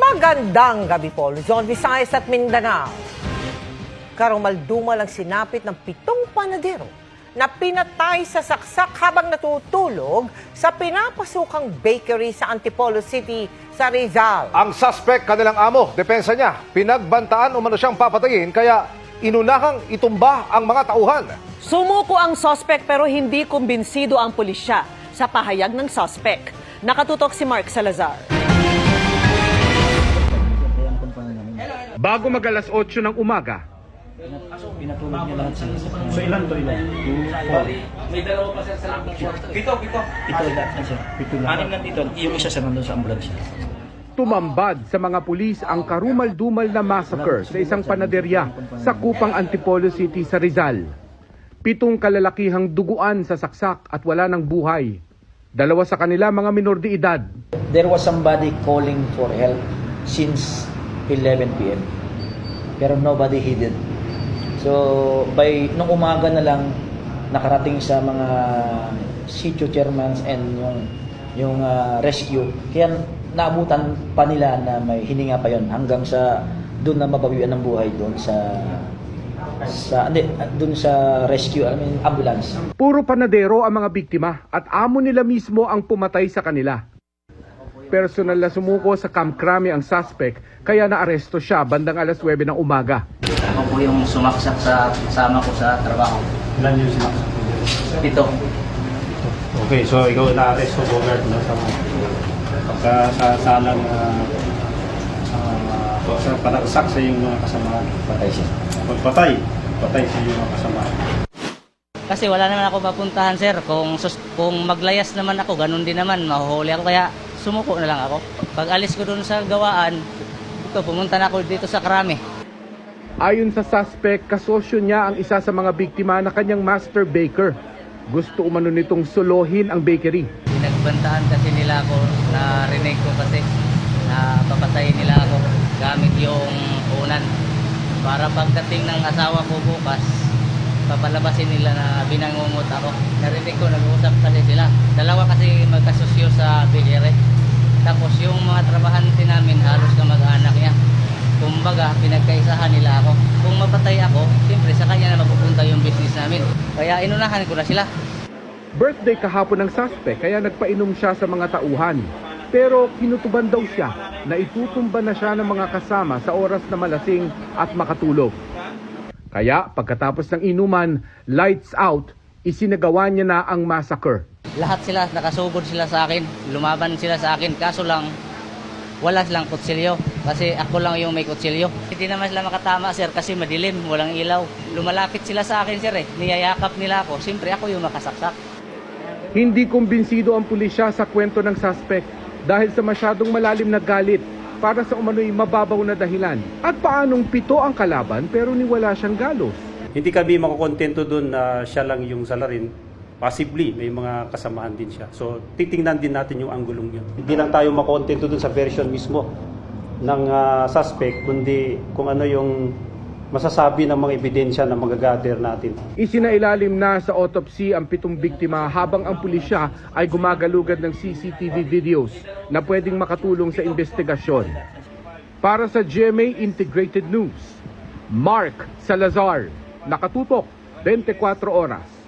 Magandang gabi po, Luzon, Visayas at Mindanao. Karumaldumal ang sinapit ng pitong panadero na pinatay sa saksak habang natutulog sa pinapasukang bakery sa Antipolo City sa Rizal. Ang suspect kanilang amo, depensa niya, pinagbantaan umano siyang papatayin kaya inunahang itumba ang mga tauhan. Sumuko ang sospek pero hindi kumbinsido ang pulisya sa pahayag ng sospek. Nakatutok si Mark Salazar. Bago mag alas 8 ng umaga, Pinatulog niya lahat sila. So ilan to ilan? May dalawa pa sir sa lambing short. Pito, pito. Pito lahat na sir. Pito lang. Anim lang dito. Yung isa sa nandun sa ambulansya. tumambad sa mga pulis ang karumal-dumal na massacre sa isang panaderya sa Kupang Antipolo City sa Rizal. Pitong kalalakihang duguan sa saksak at wala ng buhay. Dalawa sa kanila mga minor de edad. There was somebody calling for help since 11 p.m. Pero nobody heeded. So, by nung umaga na lang nakarating sa mga sitio chairmans and yung yung ah, rescue. Kaya naabutan pa nila na may hininga pa yon hanggang sa doon na mabawian ng buhay doon sa sa hindi, doon sa rescue, I mean ambulance. Puro panadero ang mga biktima at amo nila mismo ang pumatay sa kanila. Personal na sumuko sa Kamkrami ang suspect kaya naaresto siya bandang alas 9 ng umaga. Ako po yung sumaksak sa kasama ko sa trabaho. Ilan yung sinaksak? Pito. Okay, so ikaw na-arrest ko Bogart no, sa pagka sa salang uh, uh, sa panagsak sa iyong mga kasamahan. Patay siya. Pagpatay, patay sa iyong mga kasamahan. Kasi wala naman ako mapuntahan, sir. Kung, sus- kung maglayas naman ako, ganun din naman, mahuhuli ako. Kaya sumuko na lang ako. Pag alis ko doon sa gawaan, ito, pumunta na ako dito sa Krami. Ayon sa suspect, kasosyo niya ang isa sa mga biktima na kanyang master baker. Gusto umano nitong solohin ang bakery. Pinagbantaan kasi nila ako, narinig ko kasi na papatayin nila ako gamit yung unan. Para pagdating ng asawa ko bukas, papalabasin nila na binangungot ako. Narinig ko, nag-uusap kasi sila. Dalawa kasi magkasosyo sa bakery. Tapos yung mga trabahante namin, halos ka mag-anak niya. Kumbaga, pinagkaisahan nila ako. Kung mapatay ako, siyempre sa kanya na mapupunta yung business namin. Kaya inunahan ko na sila. Birthday kahapon ng suspect kaya nagpainom siya sa mga tauhan. Pero kinutuban daw siya na itutumba na siya ng mga kasama sa oras na malasing at makatulog. Kaya pagkatapos ng inuman, lights out, isinagawa niya na ang massacre. Lahat sila, nakasugod sila sa akin. Lumaban sila sa akin. Kaso lang, wala silang kutsilyo. Kasi ako lang yung may kutsilyo. Hindi naman sila makatama, sir, kasi madilim, walang ilaw. Lumalapit sila sa akin, sir, eh. Niyayakap nila ako. Siyempre, ako yung makasaksak. Hindi kumbinsido ang pulisya sa kwento ng suspect dahil sa masyadong malalim na galit para sa umano'y mababaw na dahilan. At paanong pito ang kalaban pero niwala siyang galos. Hindi kami makukontento doon na siya lang yung salarin. Possibly, may mga kasamahan din siya. So, titingnan din natin yung anggulong yun. Hindi lang tayo makontento doon sa version mismo ng ah, suspect, kundi kung ano yung masasabi ng mga ebidensya na magagather natin. Isinailalim na sa autopsy ang pitong biktima habang ang pulisya ay gumagalugad ng CCTV videos na pwedeng makatulong sa investigasyon. Para sa GMA Integrated News, Mark Salazar, nakatutok 24 oras.